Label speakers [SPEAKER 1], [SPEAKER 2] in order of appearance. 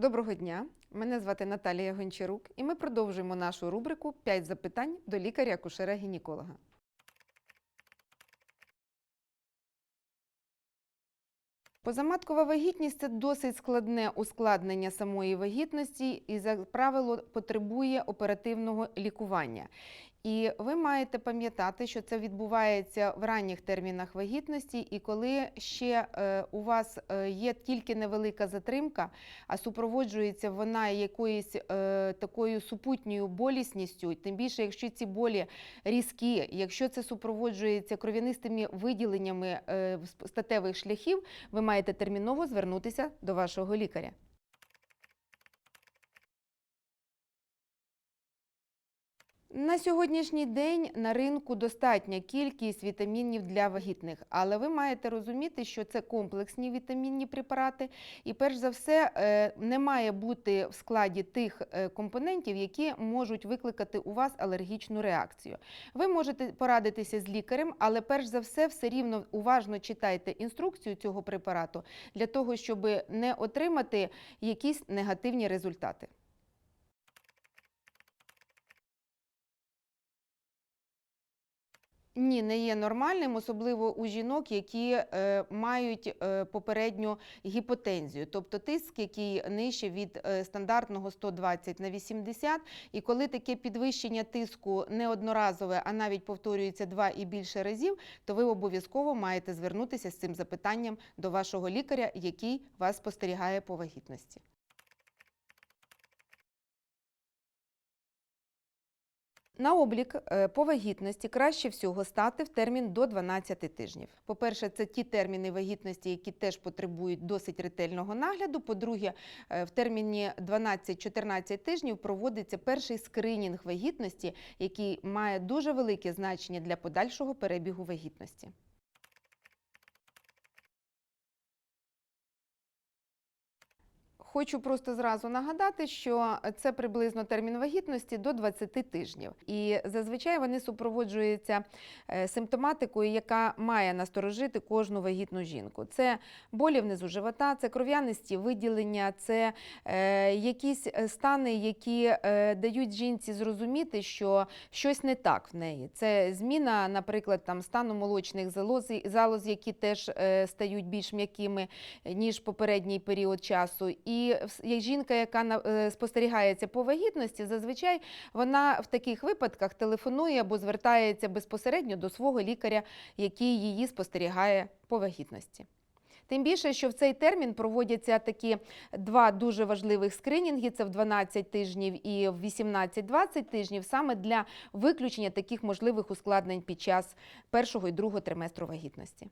[SPEAKER 1] Доброго дня. Мене звати Наталія Гончарук, і ми продовжуємо нашу рубрику «5 запитань до лікаря-акушера-гінеколога. Позаматкова вагітність це досить складне ускладнення самої вагітності і, за правило, потребує оперативного лікування. І ви маєте пам'ятати, що це відбувається в ранніх термінах вагітності, і коли ще е, у вас е, є тільки невелика затримка, а супроводжується вона якоюсь е, такою супутньою болісністю, тим більше, якщо ці болі різкі, якщо це супроводжується кров'янистими виділеннями статевих шляхів, ви маєте терміново звернутися до вашого лікаря. На сьогоднішній день на ринку достатня кількість вітамінів для вагітних, але ви маєте розуміти, що це комплексні вітамінні препарати, і перш за все е, не має бути в складі тих е, компонентів, які можуть викликати у вас алергічну реакцію. Ви можете порадитися з лікарем, але перш за все, все рівно уважно читайте інструкцію цього препарату для того, щоб не отримати якісь негативні результати. Ні, не є нормальним, особливо у жінок, які е, мають е, попередню гіпотензію, тобто тиск, який нижче від е, стандартного 120 на 80. І коли таке підвищення тиску не одноразове, а навіть повторюється два і більше разів, то ви обов'язково маєте звернутися з цим запитанням до вашого лікаря, який вас спостерігає по вагітності. На облік е, по вагітності краще всього стати в термін до 12 тижнів. По-перше, це ті терміни вагітності, які теж потребують досить ретельного нагляду. По-друге, е, в терміні 12-14 тижнів проводиться перший скринінг вагітності, який має дуже велике значення для подальшого перебігу вагітності. Хочу просто зразу нагадати, що це приблизно термін вагітності до 20 тижнів. І зазвичай вони супроводжуються е, симптоматикою, яка має насторожити кожну вагітну жінку. Це болі внизу живота, це кров'янисті виділення, це е, якісь е, стани, які дають жінці зрозуміти, що щось не так в неї. Це зміна, наприклад, там стану молочних залоз, залоз, які теж стають більш м'якими ніж попередній період часу. І як жінка, яка е, спостерігається по вагітності, зазвичай вона в таких випадках телефонує або звертається безпосередньо до свого лікаря, який її спостерігає по вагітності. Тим більше, що в цей термін проводяться такі два дуже важливих скринінги: це в 12 тижнів і в 18-20 тижнів, саме для виключення таких можливих ускладнень під час першого і другого триместру вагітності.